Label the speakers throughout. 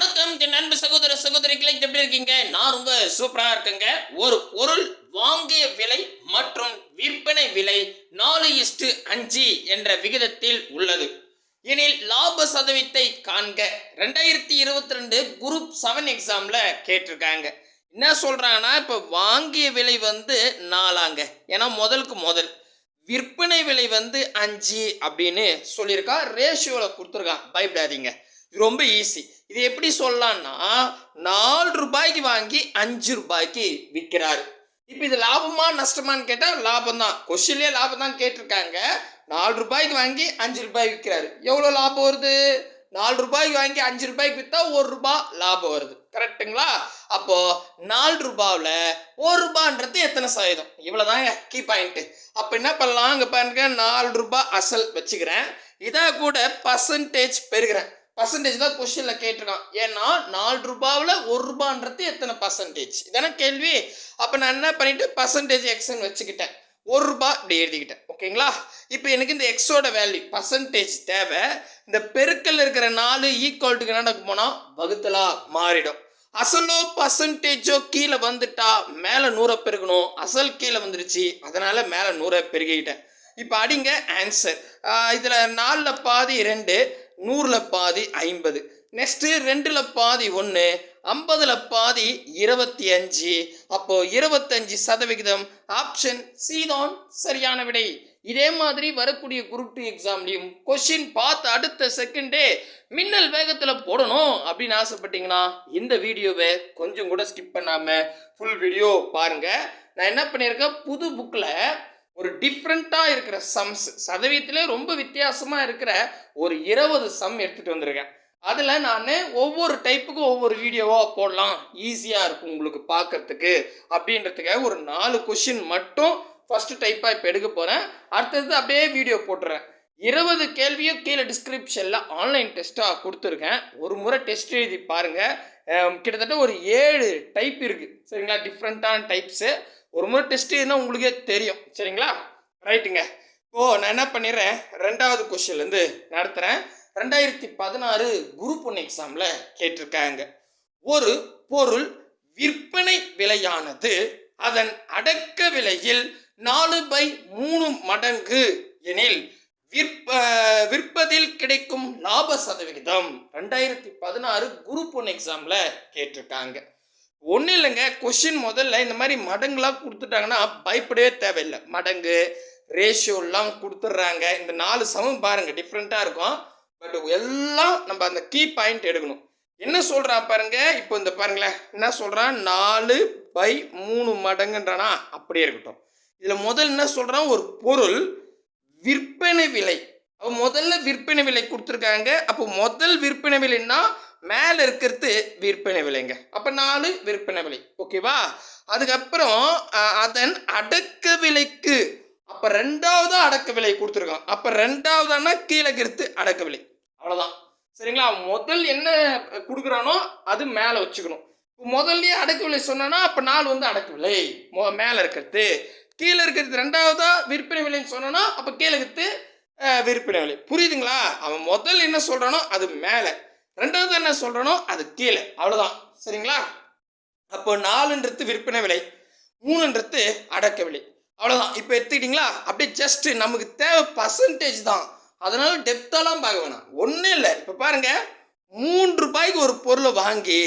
Speaker 1: வணக்கம் என் நண்பு சகோதர சகோதரிகளை எப்படி இருக்கீங்க? நான் ரொம்ப சூப்பராக இருக்கேங்க. ஒரு பொருள் வாங்கிய விலை மற்றும் விற்பனை விலை நாலு இஸ்டு அஞ்சு என்ற விகிதத்தில் உள்ளது. எனில் லாப சதவீதத்தை காண்க. ரெண்டாயிரத்தி இருபத்தி ரெண்டு குரூப் செவன் எக்ஸாம்ல கேட்டிருக்காங்க. என்ன சொல்றாங்கன்னா இப்போ வாங்கிய விலை வந்து நாலாங்க. ஏன்னா முதலுக்கு முதல். விற்பனை விலை வந்து அஞ்சு அப்படின்னு சொல்லியிருக்கா. ரேஷியோவில் கொடுத்துருக்கான் பயப்படாதீங்க. ரொம்ப ஈஸி இது எப்படி சொல்லலாம்னா நாலு ரூபாய்க்கு வாங்கி அஞ்சு ரூபாய்க்கு விற்கிறாரு. இப்போ இது லாபமா நஷ்டமான்னு கேட்டால் லாபம் தான் கொஸ்டின்லேயே லாபம் தான் கேட்டிருக்காங்க. நாலு ரூபாய்க்கு வாங்கி அஞ்சு ரூபாய்க்கு விற்கிறாரு. எவ்வளோ லாபம் வருது? நாலு ரூபாய்க்கு வாங்கி அஞ்சு ரூபாய்க்கு விற்றா ஒரு ரூபாய் லாபம் வருது. கரெக்ட்டுங்களா அப்போ நாலு ரூபாவில் ஒரு ரூபான்றது எத்தனை சதவீதம்? இவ்வளோதாங்க கீ பாயிண்ட்டு அப்போ என்ன பண்ணலாம்? இங்கே பாருங்க நாலு ரூபாய் அசல் வச்சுக்கிறேன். இதை கூட பர்சன்டேஜ் பெருகிறேன் பர்சன்டேஜ் தான் கொஸ்டினில் கேட்டிருக்கான். ஏன்னா நாலு ரூபாவில் ஒரு ரூபான்றது எத்தனை பர்சன்டேஜ் இதானே கேள்வி. அப்போ நான் என்ன பண்ணிவிட்டு பர்சன்டேஜ் எக்ஸ்ன்னு வச்சுக்கிட்டேன். ஒரு ரூபா இப்படி எழுதிக்கிட்டேன். ஓகேங்களா? இப்போ எனக்கு இந்த எக்ஸோட வேல்யூ பர்சன்டேஜ் தேவை. இந்த பெருக்கல் இருக்கிற நாலு ஈக்குவல்ட்டுக்கு என்னடா போனால் வகுத்தலாக மாறிடும். அசலோ பர்சன்டேஜோ கீழே வந்துட்டா மேலே நூறை பெருகணும் அசல் கீழே வந்துருச்சு. அதனால் மேலே நூறை பெருகிக்கிட்டேன் இப்போ அடிங்க ஆன்சர் இதில் நாலில் பாதி ரெண்டு. நூறில் பாதி ஐம்பது. நெக்ஸ்ட்டு ரெண்டில் பாதி ஒன்று ஐம்பதில் பாதி இருபத்தி அஞ்சு. அப்போது இருபத்தஞ்சு சதவிகிதம் ஆப்ஷன் சி தான் சரியான விடை. இதே மாதிரி வரக்கூடிய குரூப் டூ எக்ஸாம்லையும் கொஷின் பார்த்து அடுத்த செகண்டே மின்னல் வேகத்தில் போடணும் அப்படின்னு ஆசைப்பட்டீங்கன்னா இந்த வீடியோவை கொஞ்சம் கூட ஸ்கிப் பண்ணாமல் ஃபுல் வீடியோ பாருங்கள் நான் என்ன பண்ணியிருக்கேன்? புது புக்கில் ஒரு டிஃப்ரெண்ட்டாக இருக்கிற சம்ஸ் சதவீதத்திலே ரொம்ப வித்தியாசமாக இருக்கிற ஒரு இருபது சம் எடுத்துகிட்டு வந்திருக்கேன். அதில் நான் ஒவ்வொரு டைப்புக்கும் ஒவ்வொரு வீடியோவாக போடலாம். ஈஸியாக இருக்கும் உங்களுக்கு பார்க்கறதுக்கு அப்படின்றதுக்காக ஒரு நாலு கொஷின் மட்டும் ஃபஸ்ட்டு டைப்பாக இப்போ எடுக்க போகிறேன் அடுத்தது அப்படியே வீடியோ போட்டுறேன். இருபது கேள்வியும் கீழே டிஸ்கிரிப்ஷனில் ஆன்லைன் டெஸ்ட்டாக கொடுத்துருக்கேன். ஒரு முறை டெஸ்ட் எழுதி பாருங்கள் கிட்டத்தட்ட ஒரு ஏழு டைப் இருக்குது சரிங்களா? டிஃப்ரெண்ட்டான டைப்ஸு ஒரு முறை டெஸ்ட் எழுதினா உங்களுக்கே தெரியும். சரிங்களா? ரைட்டுங்க இப்போது நான் என்ன பண்ணிடுறேன்? ரெண்டாவது கொஷின்லேருந்து நடத்துகிறேன் ரெண்டாயிரத்தி பதினாறு குரூப் ஒன் எக்ஸாமில் கேட்டிருக்காங்க. ஒரு பொருள் விற்பனை விலையானது அதன் அடக்க விலையில் நாலு பை மூணு மடங்கு எனில் விற்ப விற்பதில் கிடைக்கும் லாப சதவிகிதம் ரெண்டாயிரத்தி பதினாறு குரூப் ஒன் எக்ஸாமில் கேட்டிருக்காங்க. ஒன்றும் இல்லைங்க கொஷின் முதல்ல இந்த மாதிரி மடங்குலாம் கொடுத்துட்டாங்கன்னா பயப்படவே தேவையில்லை. மடங்கு ரேஷியோலாம் கொடுத்துட்றாங்க. இந்த நாலு சமம் பாருங்கள் டிஃப்ரெண்ட்டாக இருக்கும். பட் எல்லாம் நம்ம அந்த கீ பாயிண்ட் எடுக்கணும். என்ன சொல்கிறான் பாருங்க இப்போ இந்த பாருங்களேன் என்ன சொல்கிறான் நாலு பை மூணு மடங்குன்றானா? அப்படியே இருக்கட்டும். இதில் முதல் என்ன சொல்கிறான் ஒரு பொருள் விற்பனை விலை. அப்போ முதல்ல விற்பனை விலை கொடுத்துருக்காங்க. அப்போ முதல் விற்பனை விலைன்னா மேலே இருக்கிறது விற்பனை விலைங்க. அப்போ நாலு விற்பனை விலை. ஓகேவா அதுக்கப்புறம் அதன் அடக்க விலைக்கு அப்போ ரெண்டாவது அடக்க விலை கொடுத்துருக்கான். அப்போ ரெண்டாவதானா கீழே கிருத்து அடக்க விலை. அவ்வளோதான் சரிங்களா? முதல் என்ன கொடுக்குறானோ அது மேலே வச்சுக்கணும். இப்போ முதல்லயே அடக்க விலை சொன்னா அப்போ நாலு வந்து அடக்க விலை. மொ மேலே இருக்கிறது. கீழே இருக்கிறது ரெண்டாவதா விற்பனை விலைன்னு சொன்னானா அப்போ கீழே இருக்கிறது விற்பனை விலை. புரியுதுங்களா? அவன் முதல் என்ன சொல்கிறானோ அது மேலே. ரெண்டாவது என்ன சொல்கிறனோ அது கீழே. அவ்வளோதான் சரிங்களா? அப்போ நாலுன்றது விற்பனை விலை மூணுன்றது அடக்க விலை. அவ்வளோதான் இப்போ எடுத்துக்கிட்டிங்களா? அப்படியே ஜஸ்ட்டு நமக்கு தேவை பர்சன்டேஜ் தான். அதனால டெப்த்தாலாம் பார்க்க வேணாம். ஒன்றும் இல்லை. இப்போ பாருங்கள் மூன்று ரூபாய்க்கு ஒரு பொருளை வாங்கி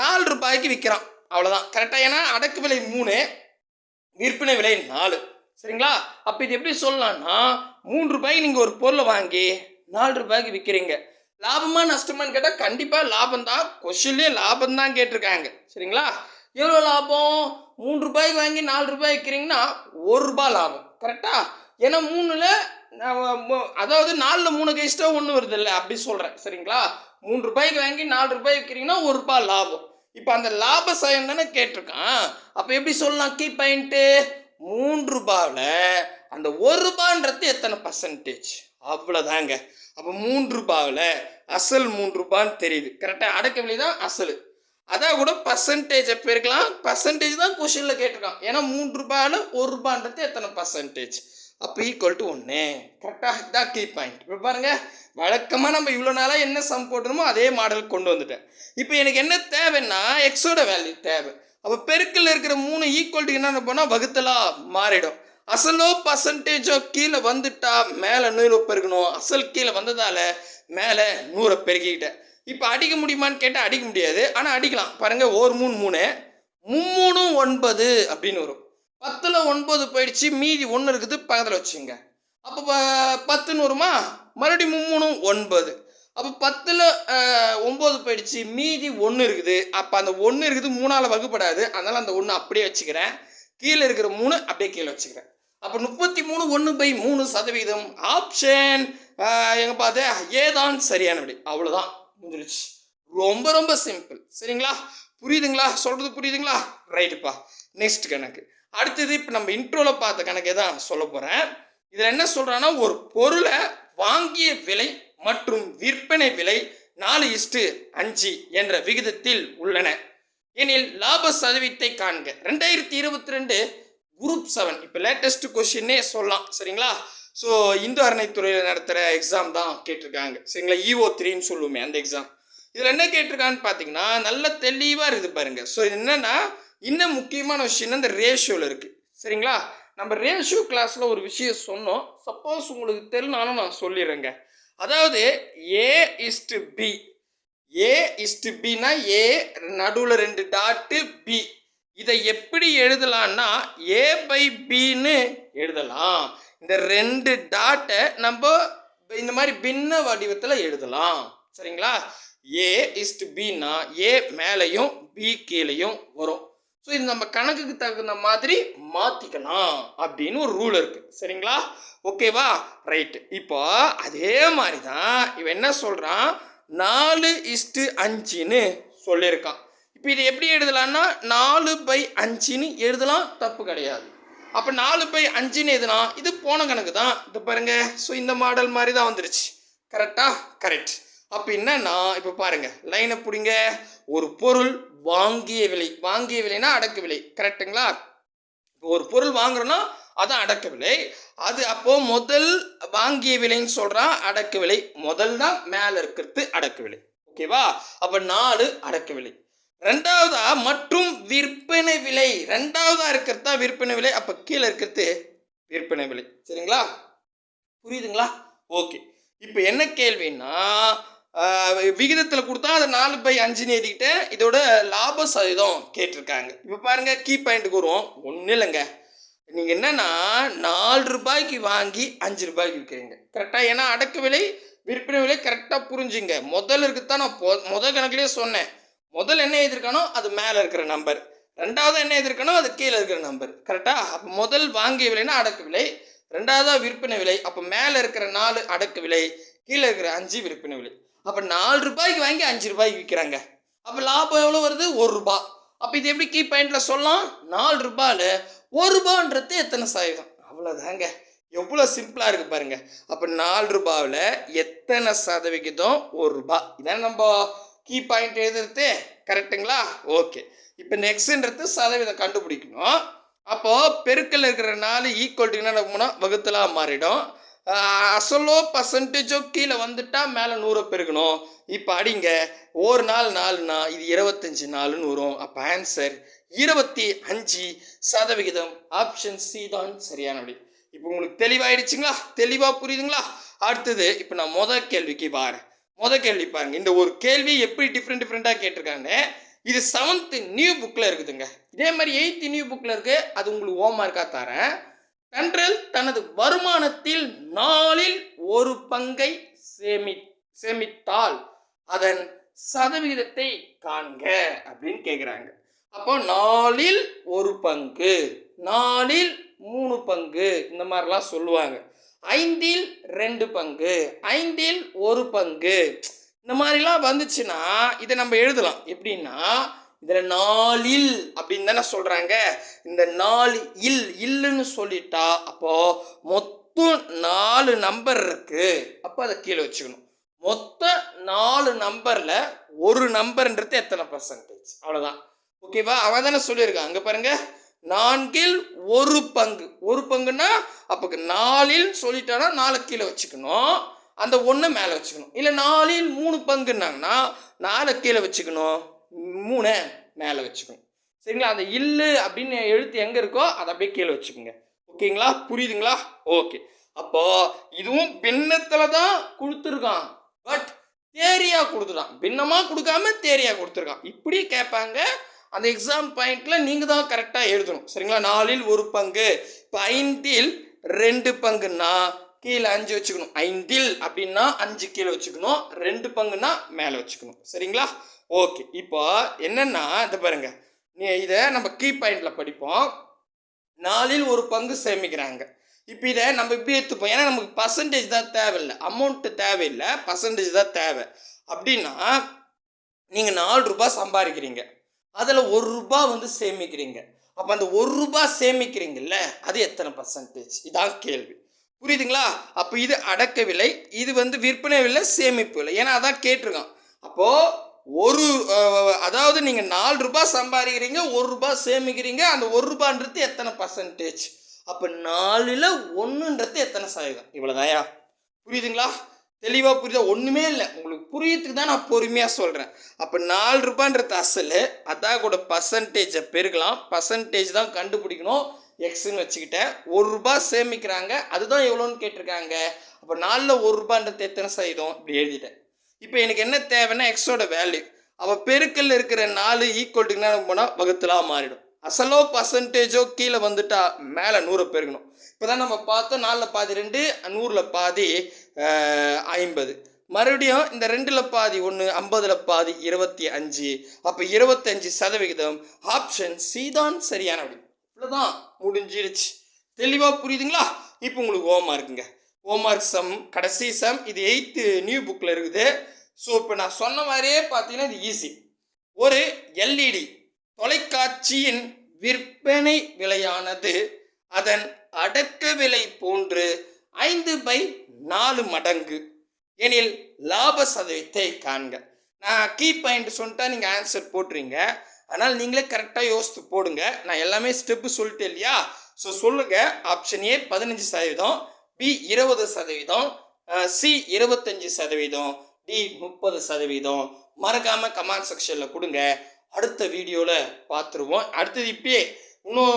Speaker 1: நாலு ரூபாய்க்கு விற்கிறான். அவ்வளோதான் கரெக்டாக ஏன்னா அடக்கு விலை மூணு விற்பனை விலை நாலு. சரிங்களா? அப்போ இது எப்படி சொல்லலாம்னா மூன்று ரூபாய்க்கு நீங்கள் ஒரு பொருளை வாங்கி நாலு ரூபாய்க்கு விற்கிறீங்க. லாபமா நஷ்டமான்னு கேட்டால் கண்டிப்பாக லாபம் தான் கொஷின்லேயே லாபம் தான் கேட்டிருக்காங்க. சரிங்களா? எவ்வளோ லாபம்? மூணு ரூபாய்க்கு வாங்கி நாலு ரூபாய் விற்கிறீங்கன்னா ஒரு ரூபாய் லாபம். கரெக்டாக ஏன்னா மூணில் அதாவது நாலில் மூணு கைஸ்ட்டாக ஒன்று வருது இல்லை அப்படி சொல்கிறேன் சரிங்களா? மூணு ரூபாய்க்கு வாங்கி நாலு ரூபாய் விற்கிறீங்கன்னா ஒரு ரூபாய் லாபம். இப்போ அந்த லாப சயம் தானே கேட்டிருக்கான். அப்போ எப்படி சொல்லலாம்? கீ பாயிண்ட்டு மூன்று ரூபாவில் அந்த ஒரு ரூபான்றது எத்தனை பர்சன்டேஜ் அவ்வளோதாங்க அப்போ மூன்று ரூபாவில் அசல் மூன்று ரூபான்னு தெரியுது. கரெக்டாக அடக்க விலை தான் அசல். அதான் கூட பர்சன்டேஜ் எப்போ இருக்கலாம்? பர்சன்டேஜ் தான் கொஷினில் கேட்டிருக்கான். ஏன்னா மூன்று ரூபாயில் ஒரு ரூபான்றது எத்தனை பர்சன்டேஜ் அப்போ ஈக்குவல் டு ஒன்று கரெக்டாக தான் கீ பாயிண்ட் இப்போ பாருங்கள் வழக்கமாக நம்ம இவ்வளோ நாளாக என்ன சம் போட்டுருமோ அதே மாடல் கொண்டு வந்துட்டேன். இப்போ எனக்கு என்ன தேவைன்னா எக்ஸோட வேல்யூ தேவை. அப்போ பெருக்கில் இருக்கிற மூணு ஈக்குவல்டி என்னென்ன போனால் வகுத்தலாக மாறிடும். அசலோ பர்சன்டேஜோ கீழே வந்துட்டா மேலே நூறு பெருக்கணும் அசல் கீழே வந்ததால் மேலே நூறை பெருக்கிக்கிட்டேன் இப்போ அடிக்க முடியுமான்னு கேட்டால் அடிக்க முடியாது. ஆனால் அடிக்கலாம். பாருங்கள் ஒரு மூணு மூணு. மும்மூணு ஒன்பது அப்படின்னு வரும். பத்தில் ஒன்பது போயிடுச்சு. மீதி ஒன்று இருக்குது பக்கத்தில் வச்சுங்க அப்போ பத்து பத்துன்னு வருமா? மறுபடியும் மும்மூணும் ஒன்பது. அப்போ பத்தில் ஒம்பது போயிடுச்சு. மீதி ஒன்று இருக்குது. அப்போ அந்த ஒன்று இருக்குது மூணால் வகுப்படாது. அதனால் அந்த ஒன்று அப்படியே வச்சுக்கிறேன். கீழே இருக்கிற மூணு அப்படியே கீழே வச்சுக்கிறேன். அப்போ முப்பத்தி மூணு ஒன்று பை மூணு சதவீதம் ஆப்ஷன் எங்கே பார்த்து ஏதான் சரியான விடை. அவ்வளோதான் முடிஞ்சிருச்சு. ரொம்ப ரொம்ப சிம்பிள் சரிங்களா? புரியுதுங்களா? சொல்கிறது புரியுதுங்களா? ரைட்டுப்பா நெக்ஸ்ட் கணக்கு. அடுத்தது இப்போ நம்ம இன்ட்ரோவில் பார்த்த கணக்கே தான் சொல்ல போகிறேன் இதில் என்ன சொல்கிறான்னா ஒரு பொருளை வாங்கிய விலை மற்றும் விற்பனை விலை நாலு இஷ்டு அஞ்சு என்ற விகிதத்தில் உள்ளன. எனில் லாப சதவீதத்தை காண்க. ரெண்டாயிரத்தி இருபத்தி ரெண்டு குரூப் செவன் இப்போ லேட்டஸ்ட் கொஷின்னே சொல்லலாம். சரிங்களா? ஸோ இந்து அறநிலைத்துறையில் நடத்துகிற எக்ஸாம் தான் கேட்டிருக்காங்க. சரிங்களா? இஓ த்ரீன்னு சொல்லுவோமே அந்த எக்ஸாம் இதில் என்ன கேட்டிருக்கான்னு பார்த்தீங்கன்னா நல்ல தெளிவாக இருக்குது பாருங்கள் ஸோ இது இன்னும் முக்கியமான விஷயம் இந்த ரேஷியோவில் இருக்குது சரிங்களா? நம்ம ரேஷியோ கிளாஸில் ஒரு விஷயம் சொன்னோம். சப்போஸ் உங்களுக்கு தெரியலனாலும் நான் சொல்லிடுறேங்க. அதாவது A is to B A is to பின்னா ஏ நடுவில் ரெண்டு டாட்டு பி இதை எப்படி எழுதலாம்னா ஏ பை பின்னு எழுதலாம். இந்த ரெண்டு டாட்டை நம்ம இந்த மாதிரி பின்ன வடிவத்தில் எழுதலாம். சரிங்களா? ஏ இஸ்டு பின்னா ஏ மேலேயும் பி கீழேயும் வரும். ஸோ இது நம்ம கணக்குக்கு தகுந்த மாதிரி மாற்றிக்கலாம் அப்படின்னு ஒரு ரூல் இருக்குது சரிங்களா? ஓகேவா ரைட்டு இப்போ அதே மாதிரி தான் இவன் என்ன சொல்கிறான் நாலு இஸ்டு அஞ்சுன்னு சொல்லியிருக்கான். இப்போ இது எப்படி எழுதலாம்னா நாலு பை அஞ்சுன்னு எழுதலாம் தப்பு கிடையாது. அப்போ நாலு பை அஞ்சுன்னு எதுனா இது போன கணக்கு தான். இது பாருங்க. ஸோ இந்த மாடல் மாதிரி தான் வந்துருச்சு. கரெக்டாக கரெக்ட் அப்போ என்னன்னா இப்போ பாருங்க. லைனை பிடிங்க. ஒரு பொருள் வாங்கிய விலை வாங்கிய விலைனா அடக்கு விலை. கரெக்ட்டுங்களா இப்போ ஒரு பொருள் வாங்குறோன்னா அதான் அடக்க விலை. அது அப்போ முதல் வாங்கிய விலைன்னு சொல்கிறான் அடக்க விலை. முதல் தான் மேலே இருக்கிறது அடக்க விலை. ஓகேவா அப்போ நாலு அடக்க விலை. ரெண்டாவதா மற்றும் விற்பனை விலை. ரெண்டாவதா இருக்கிறது தான் விற்பனை விலை. அப்போ கீழே இருக்கிறது விற்பனை விலை. சரிங்களா? புரியுதுங்களா? ஓகே. இப்போ என்ன கேள்வின்னா விகிதத்தில் கொடுத்தா அதை நாலு பை அஞ்சுன்னு எழுதிக்கிட்டேன். இதோட லாப சதவீதம் கேட்டிருக்காங்க. இப்போ பாருங்க கீ பாயிண்ட்டுக்கு வருவோம். ஒன்றும் இல்லைங்க. நீங்கள் என்னன்னா நாலு ரூபாய்க்கு வாங்கி அஞ்சு ரூபாய்க்கு விற்கிறீங்க கரெக்டாக ஏன்னா அடக்க விலை விற்பனை விலை கரெக்டாக புரிஞ்சுங்க. முதல்ல இருக்குது தான் நான் பொ- முதல் கணக்குலேயே சொன்னேன். முதல் என்ன எழுதிருக்கானோ அது மேலே இருக்கிற நம்பர் ரெண்டாவது என்ன எழுதிருக்கானோ அது கீழே இருக்கிற நம்பர் கரெக்டாக அப்போ முதல் வாங்கிய விலைனா அடக்கு விலை. ரெண்டாவதாக விற்பனை விலை. அப்போ மேலே இருக்கிற நாலு அடக்கு விலை. கீழே இருக்கிற அஞ்சு விற்பனை விலை. அப்போ நாலு ரூபாய்க்கு வாங்கி அஞ்சு ரூபாய்க்கு விற்கிறாங்க அப்போ லாபம் எவ்வளோ வருது? ஒரு ரூபாய் அப்போ இது எப்படி கீ பாயிண்டில் சொல்லலாம்? நாலு ரூபாயில் ஒரு ரூபான்றது எத்தனை சதவீதம்? அவ்வளோதாங்க எவ்வளோ சிம்பிளாக இருக்குது பாருங்க. அப்போ நாலு ரூபாவில் எத்தனை சதவிகிதம்? ஒரு ரூபாய் இதான் நம்ம கீ பாயிண்ட் எழுதுறது கரெக்டுங்களா ஓகே இப்போ நெக்ஸ்ட்ன்றது சதவீதம் கண்டுபிடிக்கணும். அப்போது பெருக்கல் இருக்கிற நாலு ஈக்குவல் டு என்ன போனால் வகுத்தலாக மாறிடும். அசலோ பர்சன்டேஜோ கீழே வந்துட்டால் மேலே நூறை பெருக்கணும் இப்போ அடிங்க. ஒரு நாள் நாலுனா இது இருபத்தஞ்சி நாலுன்னு வரும். அப்போ ஆன்சர் இருபத்தி அஞ்சு சதவிகிதம். ஆப்ஷன் சி தான் சரியான விடை இப்போ உங்களுக்கு தெளிவாயிடுச்சுங்களா? தெளிவாக புரியுதுங்களா? அடுத்தது இப்போ நான் முதல் கேள்விக்கு வரேன். முத கேள்வி பாருங்க. இந்த ஒரு கேள்வி எப்படி டிஃப்ரெண்ட் டிஃப்ரெண்ட்டாக கேட்டிருக்காங்க இது செவன்த்து நியூ புக்கில் இருக்குதுங்க. இதே மாதிரி எயித்து நியூ புக்கில் இருக்குது அது உங்களுக்கு ஹோம்ஒர்க்காக தரேன். தென்றல் தனது வருமானத்தில் நாலில் ஒரு பங்கை சேமி சேமித்தால் அதன் சதவிகிதத்தை காண்க அப்படின்னு கேட்குறாங்க அப்போ நாலில் ஒரு பங்கு நாலில் மூணு பங்கு இந்த மாதிரிலாம் சொல்லுவாங்க. ஐந்தில் ரெண்டு பங்கு ஐந்தில் ஒரு பங்கு. இந்த மாதிரிலாம் வந்துச்சுன்னா இதை நம்ம எழுதலாம். எப்படின்னா இதில் நாலில் அப்படின்னு தானே சொல்கிறாங்க இந்த நாலு இல் இல்லுன்னு சொல்லிட்டா அப்போ மொத்தம் நாலு நம்பர் இருக்குது அப்போ அதை கீழே வச்சுக்கணும். மொத்த நாலு நம்பரில் ஒரு நம்பர்ன்றது எத்தனை பர்சன்டேஜ் அவ்வளோதான் ஓகேவா அவன் தானே சொல்லியிருக்கான். அங்கே பாருங்கள்
Speaker 2: நான்கில் ஒரு பங்கு. ஒரு பங்குன்னா அப்போ நாலில் சொல்லிட்டோன்னா நாலு கீழே வச்சுக்கணும். அந்த ஒன்று மேலே வச்சுக்கணும். இல்லை நாலில் மூணு பங்குன்னாங்கன்னா நாலு கீழே வச்சுக்கணும். மூணை மேலே வச்சுக்கணும். சரிங்களா? அந்த இல்லு அப்படின்னு எழுத்து எங்கே இருக்கோ அதை அப்படியே கீழே வச்சுக்கோங்க. ஓகேங்களா? புரியுதுங்களா? ஓகே. அப்போ இதுவும் பின்னத்தில் தான் கொடுத்துருக்கான். பட் தேரியாக கொடுத்துட்டான். பின்னமாக கொடுக்காம தேரியாக கொடுத்துருக்கான். இப்படி கேட்பாங்க. அந்த எக்ஸாம் பாயிண்டில் நீங்கள் தான் கரெக்டாக எழுதணும். சரிங்களா? நாலில் ஒரு பங்கு. இப்போ ஐந்தில் ரெண்டு பங்குன்னா கீழே அஞ்சு வச்சுக்கணும். ஐந்தில் அப்படின்னா அஞ்சு கீழே வச்சுக்கணும். ரெண்டு பங்குன்னா மேலே வச்சுக்கணும். சரிங்களா? ஓகே. இப்போ என்னென்னா இதை பாருங்கள் நீ இதை நம்ம கீ பாயிண்டில் படிப்போம். நாலில் ஒரு பங்கு சேமிக்கிறாங்க. இப்போ இதை நம்ம இப்படி எடுத்துப்போம். ஏன்னா நமக்கு பர்சன்டேஜ் தான் தேவையில்லை. அமௌண்ட்டு தேவையில்லை. பர்சன்டேஜ் தான் தேவை. அப்படின்னா நீங்கள் நாலு ரூபாய் சம்பாதிக்கிறீங்க. அதில் ஒரு ரூபா வந்து சேமிக்கிறீங்க. அப்போ அந்த ஒரு ரூபாய் சேமிக்கிறீங்கல்ல அது எத்தனை பர்சன்டேஜ் இதான் கேள்வி. புரியுதுங்களா? அப்போ இது அடக்க விலை இது வந்து விற்பனை விலை சேமிப்பு விலை. ஏன்னா அதான் கேட்டிருக்கான். அப்போது ஒரு அதாவது நீங்கள் நாலு ரூபாய் சம்பாதிக்கிறீங்க ஒரு ரூபாய் சேமிக்கிறீங்க அந்த ஒரு ரூபான்றது எத்தனை பர்சன்டேஜ் அப்போ நாலில் ஒன்றுன்றது எத்தனை சதவீதம்? இவ்வளோதாயா புரியுதுங்களா? தெளிவாக புரியுதா ஒன்றுமே இல்லை. உங்களுக்கு புரியத்துக்கு தான் நான் பொறுமையாக சொல்கிறேன் அப்போ நாலு ரூபான்றது அசல். அதான் கூட பர்சன்டேஜை பெருக்கலாம். பர்சன்டேஜ் தான் கண்டுபிடிக்கணும். எக்ஸ்ன்னு வச்சுக்கிட்டேன். ஒரு ரூபாய் சேமிக்கிறாங்க. அதுதான் எவ்வளோன்னு கேட்டிருக்காங்க. அப்போ நாலில் ஒரு ரூபான்றது எத்தனை சதவீதம்? இப்படி எழுதிட்டேன். இப்போ எனக்கு என்ன தேவைன்னா எக்ஸோட வேல்யூ அப்போ பெருக்கல்ல இருக்கிற நாலு ஈக்குவல் என்ன போனால் வகுத்தலாக மாறிடும். அசலோ பர்சன்டேஜோ கீழே வந்துட்டா மேலே நூறை பெருக்கணும் இப்போ தான் நம்ம பார்த்தோம் நாலில் பாதி ரெண்டு நூறில் பாதி ஐம்பது. மறுபடியும் இந்த ரெண்டில் பாதி ஒன்று ஐம்பதில் பாதி இருபத்தி அஞ்சு. அப்போ இருபத்தஞ்சு சதவிகிதம். ஆப்ஷன் சி தான் சரியான இவ்வளோ இவ்வளோதான் முடிஞ்சிருச்சு. தெளிவாக புரியுதுங்களா? இப்போ உங்களுக்கு ஹோம்ங்க ஹோம் மார்க் சம் கடைசி சம் இது எயித்து நியூ புக்கில் இருக்குது. ஸோ இப்போ நான் சொன்ன மாதிரியே பார்த்தீங்கன்னா இது ஈஸி ஒரு எல்இடி தொலைக்காட்சியின் விற்பனை விலையானது அதன் அடக்க விலை போன்று ஐந்து பை நாலு மடங்கு. எனில் லாப சதவீதத்தை காண்க. நான் கீ பாயிண்ட் சொல்லிட்டா நீங்கள் ஆன்சர் போட்டுறீங்க அதனால் நீங்களே கரெக்டாக யோசித்து போடுங்க. நான் எல்லாமே ஸ்டெப்பு சொல்லிட்டேன் இல்லையா? ஸோ சொல்லுங்க. ஆப்ஷன் ஏ பதினஞ்சு சதவீதம் பி இருபது சதவீதம் சி இருபத்தஞ்சு சதவீதம் டி முப்பது சதவீதம். மறக்காமல் கமெண்ட் செக்ஷனில் கொடுங்க. அடுத்த வீடியோவில் பார்த்துருவோம் அடுத்தது இப்பயே இன்னும்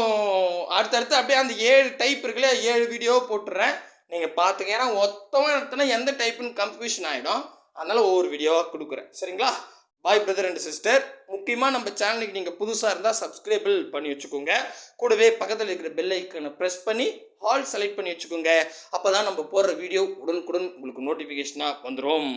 Speaker 2: அடுத்தடுத்து அப்படியே அந்த ஏழு டைப் இருக்குல்ல ஏழு வீடியோ போட்டுறேன். நீங்கள் பார்த்துங்க ஏன்னா மொத்தமாக எடுத்தனா எந்த டைப்புன்னு கன்ஃபியூஷன் ஆகிடும் அதனால் ஒவ்வொரு வீடியோவாக கொடுக்குறேன். சரிங்களா? பாய் பிரதர் அண்ட் சிஸ்டர் முக்கியமாக நம்ம சேனலுக்கு நீங்கள் புதுசாக இருந்தால் சப்ஸ்கிரைபிள் பண்ணி வச்சுக்கோங்க. கூடவே பக்கத்தில் இருக்கிற பெல் ஐக்கனை ப்ரெஸ் பண்ணி ஹால் செலக்ட் பண்ணி வச்சுக்கோங்க. அப்போ தான் நம்ம போடுற வீடியோ உடனுக்குடன் உங்களுக்கு நோட்டிஃபிகேஷனாக வந்துடும்